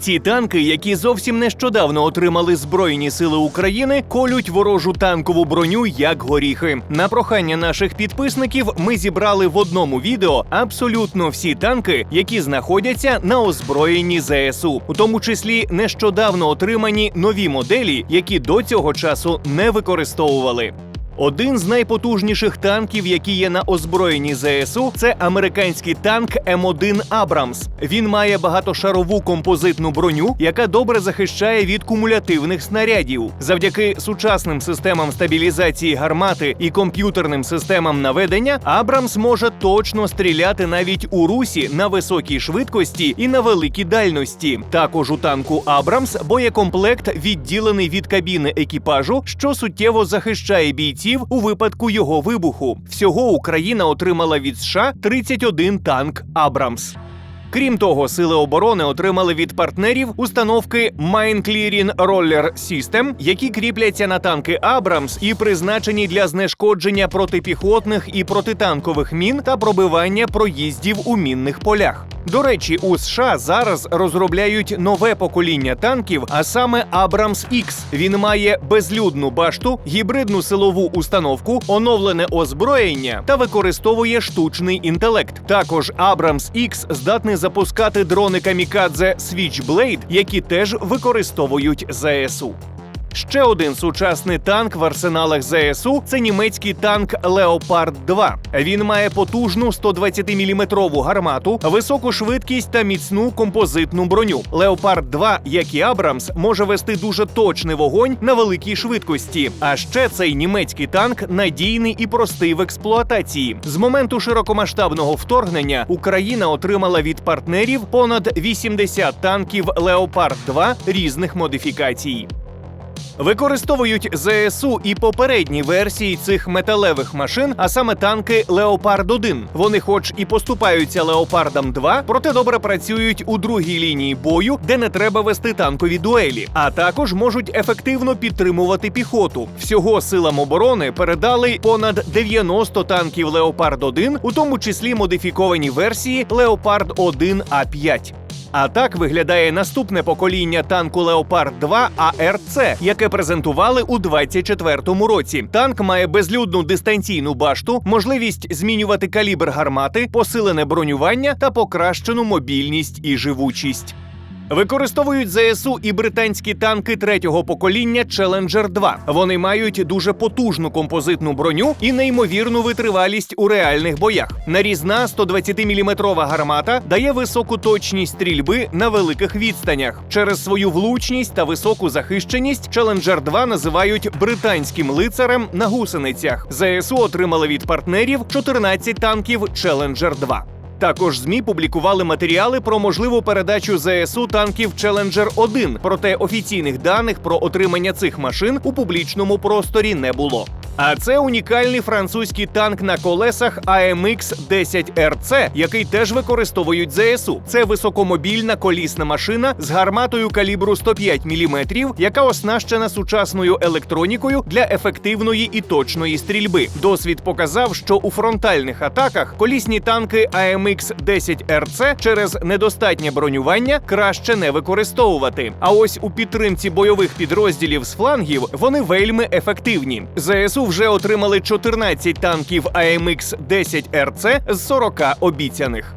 Ці танки, які зовсім нещодавно отримали Збройні сили України, колють ворожу танкову броню як горіхи. На прохання наших підписників ми зібрали в одному відео абсолютно всі танки, які знаходяться на озброєнні ЗСУ, у тому числі нещодавно отримані нові моделі, які до цього часу не використовували. Один з найпотужніших танків, які є на озброєнні ЗСУ, це американський танк М1 Абрамс. Він має багатошарову композитну броню, яка добре захищає від кумулятивних снарядів. Завдяки сучасним системам стабілізації гармати і комп'ютерним системам наведення, Абрамс може точно стріляти навіть у русі на високій швидкості і на великій дальності. Також у танку Абрамс боєкомплект відділений від кабіни екіпажу, що суттєво захищає бійців у випадку його вибуху. Всього Україна отримала від США 31 танк Абрамс. Крім того, сили оборони отримали від партнерів установки Mine Clearing Roller System, які кріпляться на танки Абрамс і призначені для знешкодження протипіхотних і протитанкових мін та пробивання проїздів у мінних полях. До речі, у США зараз розробляють нове покоління танків, а саме Абрамс X. Він має безлюдну башту, гібридну силову установку, оновлене озброєння та використовує штучний інтелект. Також Абрамс X здатний запускати дрони камікадзе Switchblade, які теж використовують ЗСУ. Ще один сучасний танк в арсеналах ЗСУ це німецький танк Леопард 2. Він має потужну 120-мм гармату, високу швидкість та міцну композитну броню. Леопард 2, як і Абрамс, може вести дуже точний вогонь на великій швидкості. А ще цей німецький танк надійний і простий в експлуатації. З моменту широкомасштабного вторгнення Україна отримала від партнерів понад 80 танків Леопард 2 різних модифікацій. Використовують ЗСУ і попередні версії цих металевих машин, а саме танки Леопард 1 Вони, хоч і поступаються Леопардам 2 проте добре працюють у другій лінії бою, де не треба вести танкові дуелі, а також можуть ефективно підтримувати піхоту. Всього силам оборони передали понад 90 танків Леопард 1 у тому числі модифіковані версії Леопард 1 А 5 а так виглядає наступне покоління танку Леопард 2 АРЦ, яке презентували у 24-му році. Танк має безлюдну дистанційну башту, можливість змінювати калібр гармати, посилене бронювання та покращену мобільність і живучість. Використовують ЗСУ і британські танки третього покоління Challenger 2. Вони мають дуже потужну композитну броню і неймовірну витривалість у реальних боях. Нарізна 120-мм гармата дає високу точність стрільби на великих відстанях. Через свою влучність та високу захищеність Challenger 2 називають британським лицарем на гусеницях. ЗСУ отримали від партнерів 14 танків Challenger 2. Також змі публікували матеріали про можливу передачу ЗСУ танків Челенджер 1 проте офіційних даних про отримання цих машин у публічному просторі не було. А це унікальний французький танк на колесах AMX 10 RC, який теж використовують ЗСУ. Це високомобільна колісна машина з гарматою калібру 105 мм, яка оснащена сучасною електронікою для ефективної і точної стрільби. Досвід показав, що у фронтальних атаках колісні танки AMX 10 RC через недостатнє бронювання краще не використовувати. А ось у підтримці бойових підрозділів з флангів вони вельми ефективні. ЗСУ вже отримали 14 танків АМХ-10 РЦ з 40 обіцяних.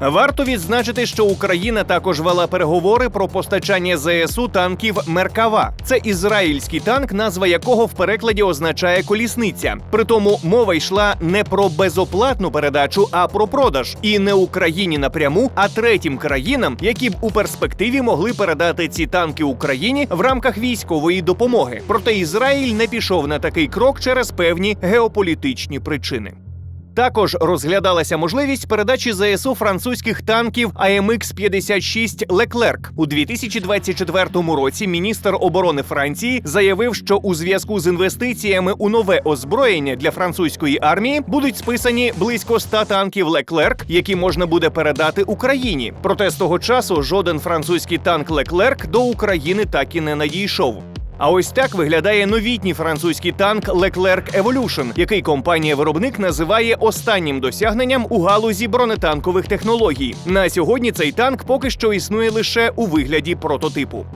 Варто відзначити, що Україна також вела переговори про постачання ЗСУ танків Меркава. Це ізраїльський танк, назва якого в перекладі означає колісниця. Притому мова йшла не про безоплатну передачу, а про продаж. І не Україні напряму, а третім країнам, які б у перспективі могли передати ці танки Україні в рамках військової допомоги. Проте Ізраїль не пішов на такий крок через певні геополітичні причини. Також розглядалася можливість передачі ЗСУ французьких танків AMX 56 Леклерк у 2024 році. Міністр оборони Франції заявив, що у зв'язку з інвестиціями у нове озброєння для французької армії будуть списані близько 100 танків Леклерк, які можна буде передати Україні. Проте з того часу жоден французький танк Леклерк до України так і не надійшов. А ось так виглядає новітній французький танк Leclerc Evolution, який компанія-виробник називає останнім досягненням у галузі бронетанкових технологій. На сьогодні цей танк поки що існує лише у вигляді прототипу.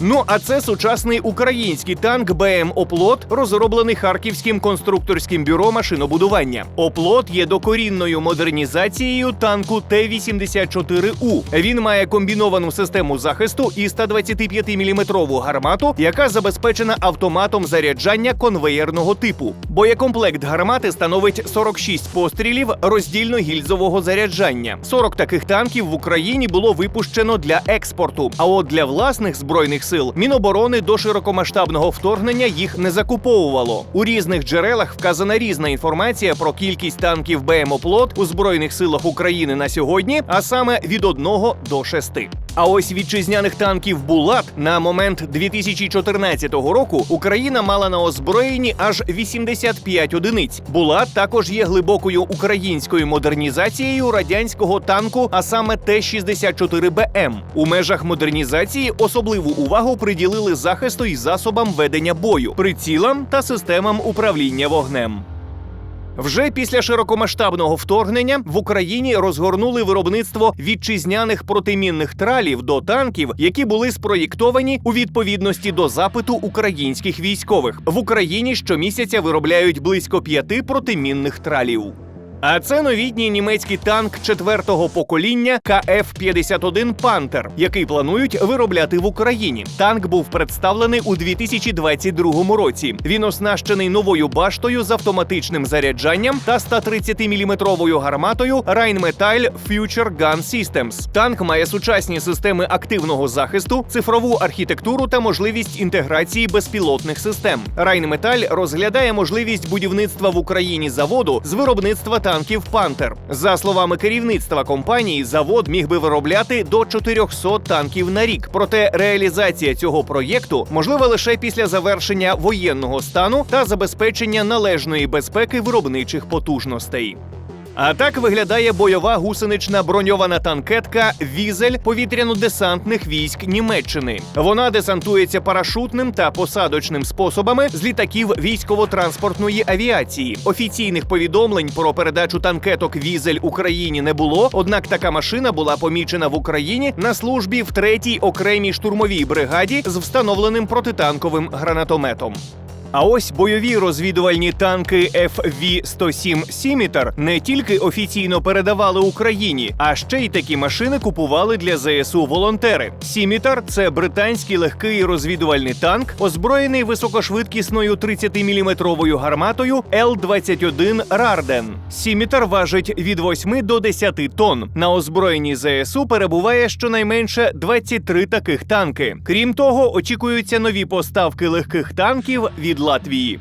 Ну а це сучасний український танк БМ Оплот, розроблений харківським конструкторським бюро машинобудування. Оплот є докорінною модернізацією танку Т-84У. Він має комбіновану систему захисту і 125-мм гармату, яка забезпечена автоматом заряджання конвеєрного типу. Боєкомплект гармати становить 46 пострілів роздільно-гільзового заряджання. 40 таких танків в Україні було випущено для експорту. А от для власних збройних сил Міноборони до широкомасштабного вторгнення їх не закуповувало. У різних джерелах вказана різна інформація про кількість танків БМОплот у збройних силах України на сьогодні, а саме від 1 до 6. А ось вітчизняних танків Булат на момент 2014 року Україна мала на озброєнні аж 85 одиниць. Булат також є глибокою українською модернізацією радянського танку, а саме Т-64БМ. У межах модернізації особливу увагу приділили захисту і засобам ведення бою, прицілам та системам управління вогнем. Вже після широкомасштабного вторгнення в Україні розгорнули виробництво вітчизняних протимінних тралів до танків, які були спроєктовані у відповідності до запиту українських військових. В Україні щомісяця виробляють близько п'яти протимінних тралів. А це новітній німецький танк четвертого покоління КФ-51 Пантер, який планують виробляти в Україні. Танк був представлений у 2022 році. Він оснащений новою баштою з автоматичним заряджанням та 130-мм гарматою Rheinmetall Future Gun Systems. Танк має сучасні системи активного захисту, цифрову архітектуру та можливість інтеграції безпілотних систем. Rheinmetall розглядає можливість будівництва в Україні заводу з виробництва танків Пантер. За словами керівництва компанії, завод міг би виробляти до 400 танків на рік. Проте реалізація цього проєкту можлива лише після завершення воєнного стану та забезпечення належної безпеки виробничих потужностей. А так виглядає бойова гусенична броньована танкетка Візель повітряно-десантних військ Німеччини. Вона десантується парашутним та посадочним способами з літаків військово-транспортної авіації. Офіційних повідомлень про передачу танкеток Візель Україні не було. Однак така машина була помічена в Україні на службі в третій окремій штурмовій бригаді з встановленим протитанковим гранатометом. А ось бойові розвідувальні танки FV-107 Сімітер не тільки офіційно передавали Україні, а ще й такі машини купували для ЗСУ волонтери. Сімітер це британський легкий розвідувальний танк, озброєний високошвидкісною 30-мм гарматою Л-21 Рарден. Сімітер важить від 8 до 10 тонн. На озброєнні ЗСУ перебуває щонайменше 23 таких танки. Крім того, очікуються нові поставки легких танків від Латвії.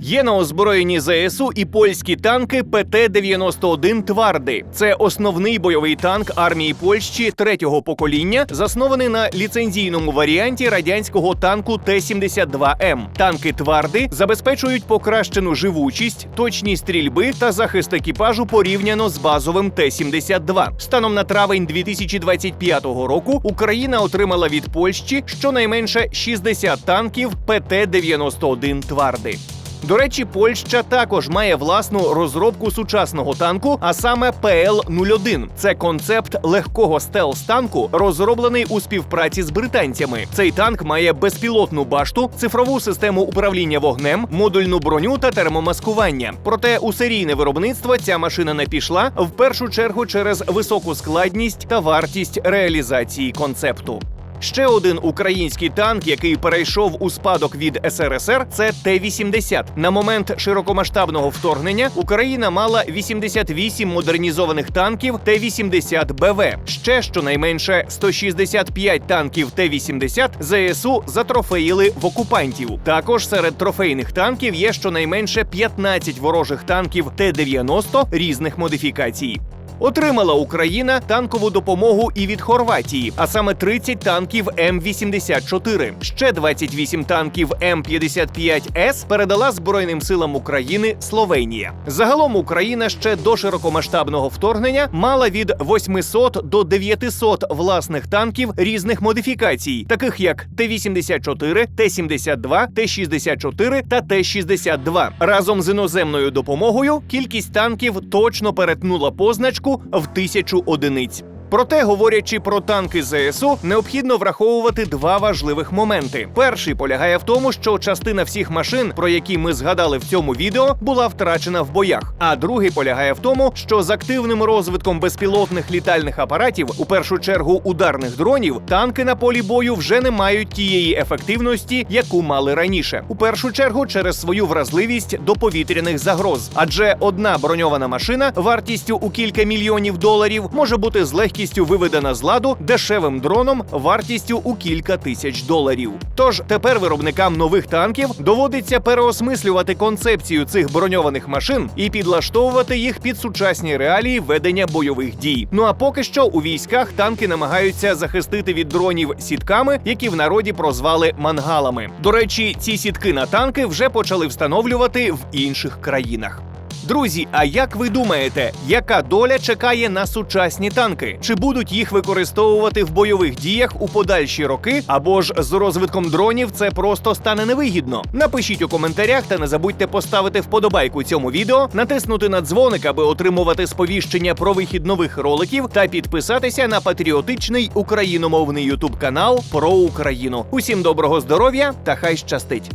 Є на озброєнні ЗСУ і польські танки ПТ-91 Тварди. Це основний бойовий танк армії Польщі третього покоління, заснований на ліцензійному варіанті радянського танку Т-72М. Танки Тварди забезпечують покращену живучість, точність стрільби та захист екіпажу порівняно з базовим Т-72. Станом на травень 2025 року Україна отримала від Польщі щонайменше 60 танків ПТ-91 Тварди. До речі, Польща також має власну розробку сучасного танку, а саме ПЛ-01. Це концепт легкого стелс-танку, розроблений у співпраці з британцями. Цей танк має безпілотну башту, цифрову систему управління вогнем, модульну броню та термомаскування. Проте у серійне виробництво ця машина не пішла в першу чергу через високу складність та вартість реалізації концепту. Ще один український танк, який перейшов у спадок від СРСР, це Т-80. На момент широкомасштабного вторгнення Україна мала 88 модернізованих танків Т-80 БВ. Ще щонайменше 165 танків Т-80 ЗСУ затрофеїли в окупантів. Також серед трофейних танків є щонайменше 15 ворожих танків Т-90 різних модифікацій. Отримала Україна танкову допомогу і від Хорватії, а саме 30 танків М84. Ще 28 танків М55С передала Збройним силам України Словенія. Загалом Україна ще до широкомасштабного вторгнення мала від 800 до 900 власних танків різних модифікацій, таких як Т-84, Т-72, Т-64 та Т-62. Разом з іноземною допомогою кількість танків точно перетнула позначку в тисячу одиниць. Проте, говорячи про танки ЗСУ, необхідно враховувати два важливих моменти. Перший полягає в тому, що частина всіх машин, про які ми згадали в цьому відео, була втрачена в боях. А другий полягає в тому, що з активним розвитком безпілотних літальних апаратів, у першу чергу ударних дронів, танки на полі бою вже не мають тієї ефективності, яку мали раніше. У першу чергу через свою вразливість до повітряних загроз. Адже одна броньована машина вартістю у кілька мільйонів доларів може бути з легкістю виведена з ладу дешевим дроном вартістю у кілька тисяч доларів. Тож тепер виробникам нових танків доводиться переосмислювати концепцію цих броньованих машин і підлаштовувати їх під сучасні реалії ведення бойових дій. Ну а поки що у військах танки намагаються захистити від дронів сітками, які в народі прозвали мангалами. До речі, ці сітки на танки вже почали встановлювати в інших країнах. Друзі, а як ви думаєте, яка доля чекає на сучасні танки? Чи будуть їх використовувати в бойових діях у подальші роки? Або ж з розвитком дронів це просто стане невигідно? Напишіть у коментарях та не забудьте поставити вподобайку цьому відео, натиснути на дзвоник, аби отримувати сповіщення про вихід нових роликів, та підписатися на патріотичний україномовний ютуб канал про Україну. Усім доброго здоров'я та хай щастить!